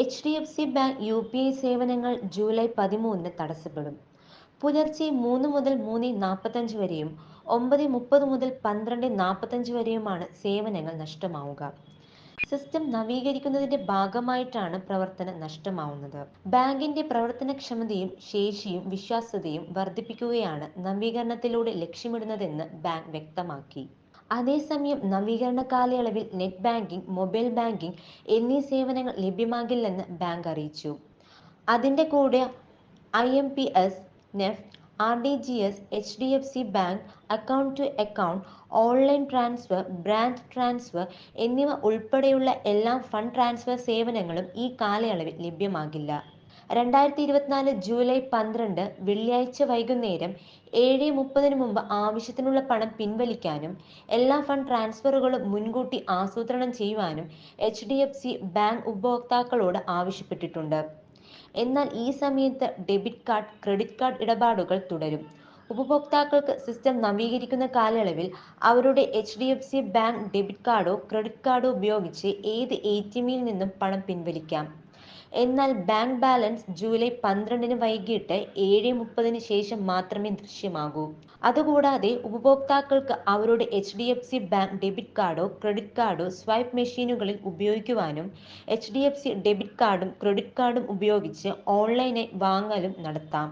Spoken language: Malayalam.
H D F C bank U P I സേവനങ്ങൾ ജൂലൈ പതിമൂന്നിന് തടസ്സപ്പെടും. പുലർച്ചെ മൂന്ന് മുതൽ മൂന്ന് നാൽപ്പത്തഞ്ച് വരെയും ഒമ്പത് മുപ്പത് മുതൽ പന്ത്രണ്ട് നാൽപ്പത്തഞ്ച് വരെയുമാണ് സേവനങ്ങൾ നഷ്ടമാവുക. സിസ്റ്റം നവീകരിക്കുന്നതിന്റെ ഭാഗമായിട്ടാണ് പ്രവർത്തനം നഷ്ടമാവുന്നത്. ബാങ്കിന്റെ പ്രവർത്തനക്ഷമതയും ശേഷിയും വിശ്വാസ്യതയും വർദ്ധിപ്പിക്കുകയാണ് നവീകരണത്തിലൂടെ ലക്ഷ്യമിടുന്നതെന്ന് ബാങ്ക് വ്യക്തമാക്കി. അതേസമയം നവീകരണ കാലയളവിൽ നെറ്റ് ബാങ്കിംഗ് മൊബൈൽ ബാങ്കിംഗ് എന്നീ സേവനങ്ങൾ ലഭ്യമാകില്ലെന്ന് ബാങ്ക് അറിയിച്ചു. അതിന്റെ കൂടെ I M P S NEFT R T G S H D F C bank account to account online transfer branch transfer എന്നിവ ഉൾപ്പെടെയുള്ള എല്ലാ ഫണ്ട് ട്രാൻസ്ഫർ സേവനങ്ങളും ഈ കാലയളവിൽ ലഭ്യമാകില്ല. രണ്ടായിരത്തി ഇരുപത്തിനാല് ജൂലൈ പന്ത്രണ്ട് വെള്ളിയാഴ്ച വൈകുന്നേരം ഏഴ് മുപ്പതിന് മുമ്പ് ആവശ്യത്തിനുള്ള പണം പിൻവലിക്കാനും എല്ലാ ഫണ്ട് ട്രാൻസ്ഫറുകളും മുൻകൂട്ടി ആസൂത്രണം ചെയ്യുവാനും H D F C bank ഉപഭോക്താക്കളോട് ആവശ്യപ്പെട്ടിട്ടുണ്ട്. എന്നാൽ ഈ സമയത്ത് ഡെബിറ്റ് കാർഡ് ക്രെഡിറ്റ് കാർഡ് ഇടപാടുകൾ തുടരും. ഉപഭോക്താക്കൾക്ക് സിസ്റ്റം നവീകരിക്കുന്ന കാലയളവിൽ അവരുടെ H D F C bank debit കാർഡോ ക്രെഡിറ്റ് കാർഡോ ഉപയോഗിച്ച് ഏത് എ ടി എമ്മിൽ നിന്നും പണം പിൻവലിക്കാം? എന്നാൽ ബാങ്ക് ബാലൻസ് ജൂലൈ പന്ത്രണ്ടിന് വൈകിട്ട് ഏഴ് മുപ്പതിന് ശേഷം മാത്രമേ ദൃശ്യമാകൂ. അതുകൂടാതെ ഉപഭോക്താക്കൾക്ക് അവരുടെ H D F C bank debit കാർഡോ ക്രെഡിറ്റ് കാർഡോ സ്വൈപ്പ് മെഷീനുകളിൽ ഉപയോഗിക്കുവാനും H D F C debit കാർഡും ക്രെഡിറ്റ് കാർഡും ഉപയോഗിച്ച് ഓൺലൈനായി വാങ്ങലും നടത്താം.